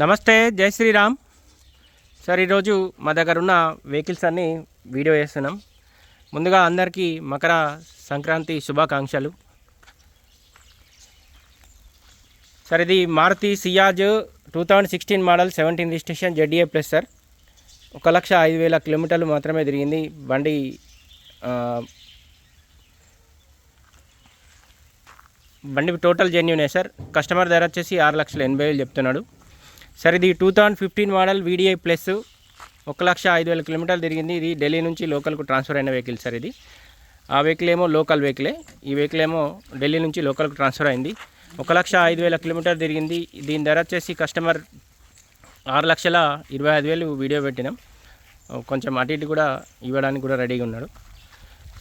నమస్తే జై శ్రీరామ్. సార్ ఈరోజు మా దగ్గర ఉన్న వెహికల్స్ అన్నీ వీడియో చేస్తున్నాం. ముందుగా అందరికీ మకర సంక్రాంతి శుభాకాంక్షలు. సార్ ఇది Maruti Ciaz two thousand sixteen model seventeen registration Zeta plus sir. ఒక లక్ష ఐదు వేల కిలోమీటర్లు మాత్రమే తిరిగింది. బండి బండి టోటల్ జెన్యునే సార్. కస్టమర్ ధర వచ్చేసి ఆరు లక్షల ఎనభై వేలు చెప్తున్నాడు. సార్ ఇది two thousand fifteen model VDI plus ఒక లక్ష ఐదు వేల కిలోమీటర్లు తిరిగింది. ఇది ఢిల్లీ నుంచి లోకల్కు ట్రాన్స్ఫర్ అయిన వెహికల్ సార్ ఇది. ఆ వెహికల్ ఏమో లోకల్ వెహికలే ఈ వెహికల్ ఏమో ఢిల్లీ నుంచి లోకల్కు ట్రాన్స్ఫర్ అయింది. ఒక లక్ష ఐదు వేల కిలోమీటర్ తిరిగింది. దీని ధర వచ్చేసి కస్టమర్ ఆరు లక్షల ఇరవై ఐదు వేలు వీడియో పెట్టినాం. కొంచెం అటు ఇటు కూడా ఇవ్వడానికి కూడా రెడీగా ఉన్నాడు.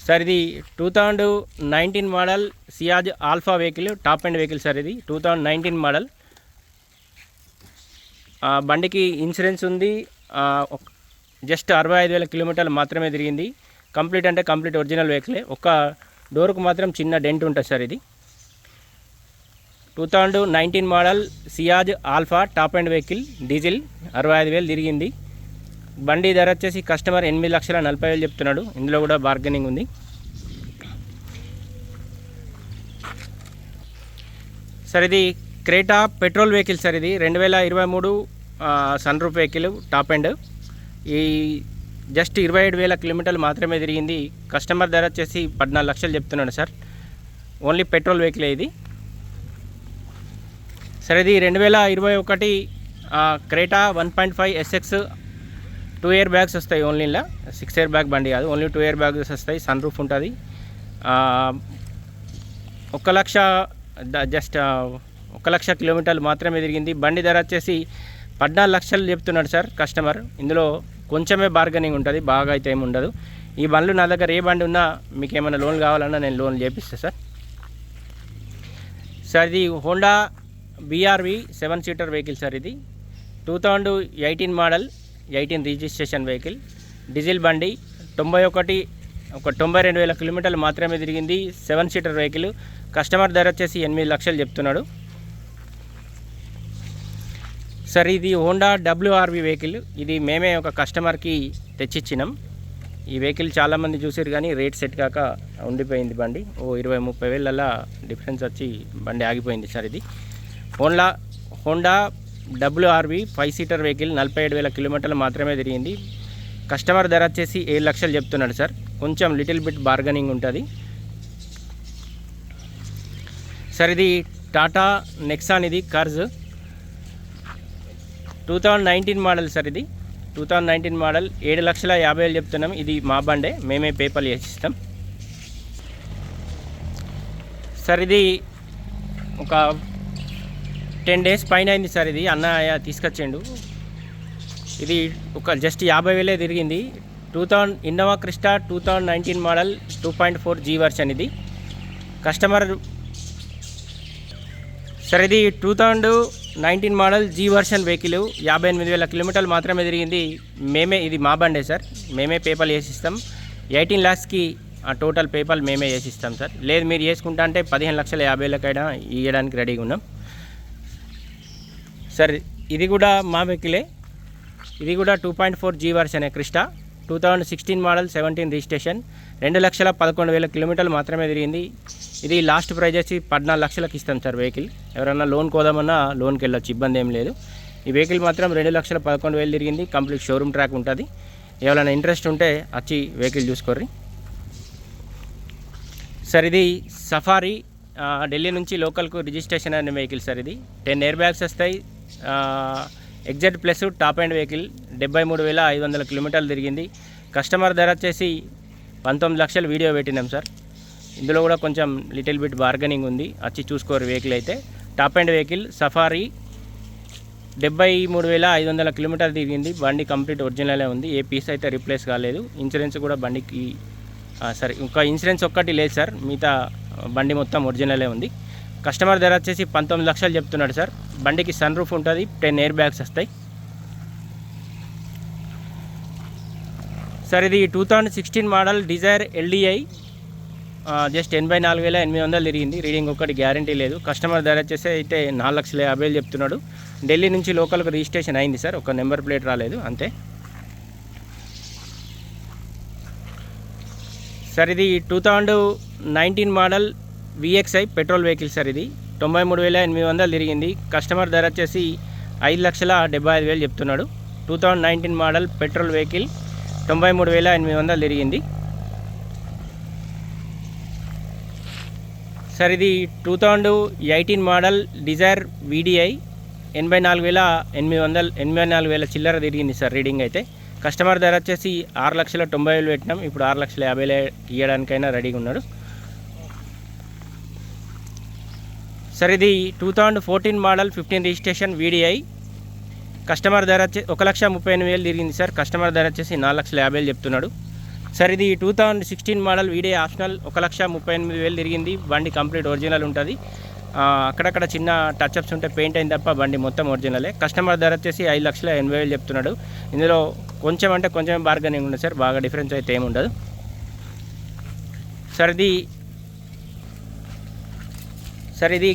సార్ ఇది two thousand nineteen model Ciaz Alpha vehicle top and vehicle sir ఇది. Two thousand nineteen model. బండికి ఇన్సూరెన్స్ ఉంది. జస్ట్ అరవై ఐదు వేల కిలోమీటర్లు మాత్రమే తిరిగింది. కంప్లీట్ అంటే కంప్లీట్ ఒరిజినల్ వెహికలే. ఒక డోర్కు మాత్రం చిన్న డెంట్ ఉంటుంది సార్ ఇది. Two thousand nineteen model Ciaz Alpha top and vehicle diesel అరవై ఐదు వేలు తిరిగింది. బండి ధర వచ్చేసి కస్టమర్ ఎనిమిది లక్షల నలభై వేలు చెప్తున్నాడు. ఇందులో కూడా బార్గెనింగ్ ఉంది. సార్ ఇది క్రేటా పెట్రోల్ వెహికల్ సార్ ఇది. రెండు వేల ఇరవై మూడు sun roof vehicle top end. ఈ జస్ట్ ఇరవై ఏడు వేల కిలోమీటర్లు మాత్రమే తిరిగింది. కస్టమర్ ధర వచ్చేసి పద్నాలుగు లక్షలు చెప్తున్నాడు సార్. ఓన్లీ పెట్రోల్ వెహికల్ ఇది. సరే ఇది రెండు వేల ఇరవై ఒకటి Creta one point five SX two air bags వస్తాయి ఓన్లీ ఇలా. సిక్స్ ఇయర్ బ్యాగ్ బండి కాదు ఓన్లీ టూ ఇయర్ బ్యాగ్స్ వస్తాయి. సన్ రూఫ్ ఉంటుంది. ఒక లక్ష జస్ట్ ఒక లక్ష కిలోమీటర్లు మాత్రమే తిరిగింది. బండి ధర వచ్చేసి పద్నాలుగు లక్షలు చెప్తున్నాడు సార్ కస్టమర్. ఇందులో కొంచెమే బార్గెనింగ్ ఉంటుంది బాగా అయితే ఏమి ఉండదు. ఈ బండ్లు నా దగ్గర ఏ బండి ఉన్నా మీకు ఏమైనా లోన్ కావాలన్నా నేను లోన్ చేపిస్తాను సార్. సార్ ఇది Honda BRV seven seater vehicle sir ఇది. Two thousand eighteen model eighteen registration vehicle diesel బండి తొంభై ఒకటి ఒక తొంభై రెండు వేల కిలోమీటర్లు మాత్రమే తిరిగింది. సెవెన్ సీటర్ వెహికల్ కస్టమర్ ధర వచ్చేసి ఎనిమిది లక్షలు చెప్తున్నాడు. సార్ ఇది హోండా డబ్ల్యూఆర్వి వెహికల్. ఇది మేమే ఒక కస్టమర్కి తెచ్చిచ్చినాం. ఈ వెహికల్ చాలామంది చూసారు కానీ రేట్ సెట్ కాక ఉండిపోయింది బండి. ఓ ఇరవై ముప్పై వేలల్లా డిఫరెన్స్ వచ్చి బండి ఆగిపోయింది సార్ ఇది. Honda Honda WRV five seater vehicle నలభై ఏడు వేల కిలోమీటర్లు మాత్రమే తిరిగింది. కస్టమర్ ధర వచ్చేసి ఏడు లక్షలు చెప్తున్నాడు సార్. కొంచెం లిటిల్ బిట్ బార్గనింగ్ ఉంటుంది. సార్ ఇది టాటా నెక్సాన్ ఇది Curvv two thousand nineteen model sir ఇది. టూ థౌజండ్ నైన్టీన్ మోడల్ ఏడు లక్షల యాభై వేలు చెప్తున్నాం. ఇది మా బండే. మేమే పేపర్లు చేసిస్తాం సార్ ఇది ఒక టెన్ డేస్ పైన అయింది సార్ ఇది. అన్నయ్య తీసుకొచ్చిండు. ఇది ఒక జస్ట్ యాభై వేలే తిరిగింది. Two thousand Innova Crysta two thousand nineteen model two point four G version ఇది. కస్టమర్ సార్ ఇది two thousand nineteen model G version vehicle యాభై ఎనిమిది వేల కిలోమీటర్లు మాత్రమే తిరిగింది. మేమే ఇది మా బండే సార్. మేమే పేపర్లు వేసిస్తాం. ఎయిటీన్ ల్యాక్స్కి ఆ టోటల్ పేపర్లు మేమే వేసిస్తాం సార్. లేదు మీరు చేసుకుంటా అంటే పదిహేను లక్షల యాభై వేలకైనా ఇవ్వడానికి రెడీగా ఉన్నాం. సార్ ఇది కూడా మా వెహికలే. ఇది కూడా two point four G version Crysta. Two thousand sixteen model seventeen registration రెండు లక్షల పదకొండు వేల కిలోమీటర్లు మాత్రమే తిరిగింది. ఇది లాస్ట్ ప్రైజ్ వచ్చి పద్నాలుగు లక్షలకు ఇస్తాం సార్ వెహికల్ ఎవరైనా లోన్ కోదామన్నా లోన్కి వెళ్ళొచ్చు ఇబ్బంది ఏం లేదు. ఈ వెహికల్ మాత్రం రెండు లక్షల పదకొండు వేలు తిరిగింది. కంప్లీట్ షోరూమ్ ట్రాక్ ఉంటుంది. ఎవరైనా ఇంట్రెస్ట్ ఉంటే వచ్చి వెహికల్ చూసుకోర్రి. సార్ ఇది సఫారీ ఢిల్లీ నుంచి లోకల్కు రిజిస్ట్రేషన్ అయిన వెహికల్ సార్ ఇది. టెన్ ఎయిర్ బ్యాగ్స్ వస్తాయి exact plus top and vehicle డెబ్బై మూడు వేల ఐదు వందల కిలోమీటర్లు తిరిగింది. కస్టమర్ ధర వచ్చేసి పంతొమ్మిది లక్షలు వీడియో పెట్టినాం సార్. ఇందులో కూడా కొంచెం లిటిల్ బిట్ బార్గెనింగ్ ఉంది. వచ్చి చూసుకోరు వెహికల్ అయితే. టాప్ అండ్ వెహికల్ సఫారీ డెబ్బై మూడు వేల ఐదు వందల కిలోమీటర్ తిరిగింది. బండి కంప్లీట్ ఒరిజినలే ఉంది. ఏ పీస్ అయితే రీప్లేస్ కాలేదు. ఇన్సూరెన్స్ కూడా బండికి సరే ఇంకా ఇన్సూరెన్స్ ఒక్కటి లేదు సార్. మిగతా బండి మొత్తం ఒరిజినలే ఉంది. కస్టమర్ ధర వచ్చేసి పంతొమ్మిది లక్షలు చెప్తున్నాడు సార్. బండికి సన్ రూఫ్ ఉంటుంది. టెన్ ఎయిర్ బ్యాగ్స్ వస్తాయి. సార్ ఇది two thousand sixteen model Dzire LDI just ఎనభై నాలుగు వేల ఎనిమిది వందలు తిరిగింది. రీడింగ్ ఒక్కటి గ్యారంటీ లేదు. కస్టమర్ ధర వచ్చేసి అయితే నాలుగు లక్షల యాభై వేలు చెప్తున్నాడు. ఢిల్లీ నుంచి లోకల్కి రిజిస్ట్రేషన్ అయింది సార్. ఒక నెంబర్ ప్లేట్ రాలేదు. అంతే. సార్ ఇది two thousand nineteen model VXI petrol vehicle sir ఇది. తొంభై మూడు వేల ఎనిమిది వందలు తిరిగింది. కస్టమర్ ధర వచ్చేసి ఐదు లక్షల డెబ్బై ఐదు వేలు చెప్తున్నాడు. Two thousand nineteen model petrol vehicle తొంభై మూడు వేల ఎనిమిది వందలు తిరిగింది. సార్ ఇది two thousand eighteen model Dzire VDI ఎనభై నాలుగు వేల ఎనిమిది వందలు ఎనభై నాలుగు వేల చిల్లర తిరిగింది సార్ రీడింగ్ అయితే. కస్టమర్ ధర వచ్చేసి ఆరు లక్షల తొంభై వేలు పెట్టినాం. ఇప్పుడు ఆరు లక్షల యాభై వేలు ఇవ్వడానికైనా రెడీగా ఉన్నాడు. సార్ ఇది two thousand fourteen model fifteen registration VDI customer ధర వచ్చి ఒక లక్ష ముప్పై ఎనిమిది వేలు తిరిగింది సార్. కస్టమర్ ధర వచ్చేసి నాలుగు లక్షల యాభై వేలు చెప్తున్నాడు. సార్ ఇది two thousand sixteen model VDI optional ఒక లక్ష ముప్పై ఎనిమిది వేలు తిరిగింది. బండి కంప్లీట్ ఒరిజినల్ ఉంటుంది. అక్కడక్కడ చిన్న టచ్అప్స్ ఉంటే పెయింట్ అయింది తప్ప బండి మొత్తం ఒరిజినలే కస్టమర్ ధర వచ్చేసి ఐదు లక్షల ఎనభై వేలు చెప్తున్నాడు. ఇందులో కొంచెం అంటే కొంచెం బార్గెనింగ్ ఉంది సార్. బాగా డిఫరెన్స్ అయితే ఏమి ఉండదు. సార్ ఇది సార్ ఇది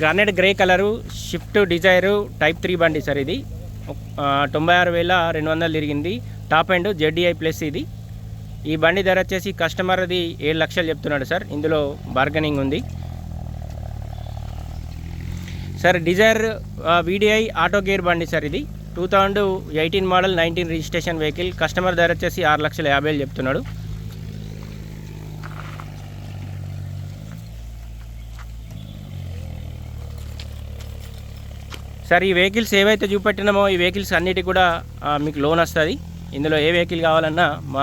granite grey colour Swift Dzire type three బండి సార్ ఇది. తొంభై ఆరు వేల రెండు వందలు తిరిగింది. టాప్ అండ్ జెడ్డీఐ ప్లస్ ఇది. ఈ బండి ధర వచ్చేసి కస్టమర్ అది ఏడు లక్షలు చెప్తున్నాడు సార్. ఇందులో బార్గెనింగ్ ఉంది. Sir Dzire VDI auto gear బండి సార్ ఇది. Two thousand eighteen model nineteen registration vehicle. Customer ధర వచ్చేసి ఆరు లక్షల యాభై వేలు చెప్తున్నాడు. సార్ ఈ వెహికల్స్ ఏవైతే చూపెట్టినామో ఈ వెహికల్స్ అన్నిటి కూడా మీకు లోన్ వస్తుంది. ఇందులో ఏ వెహికల్ కావాలన్నా మా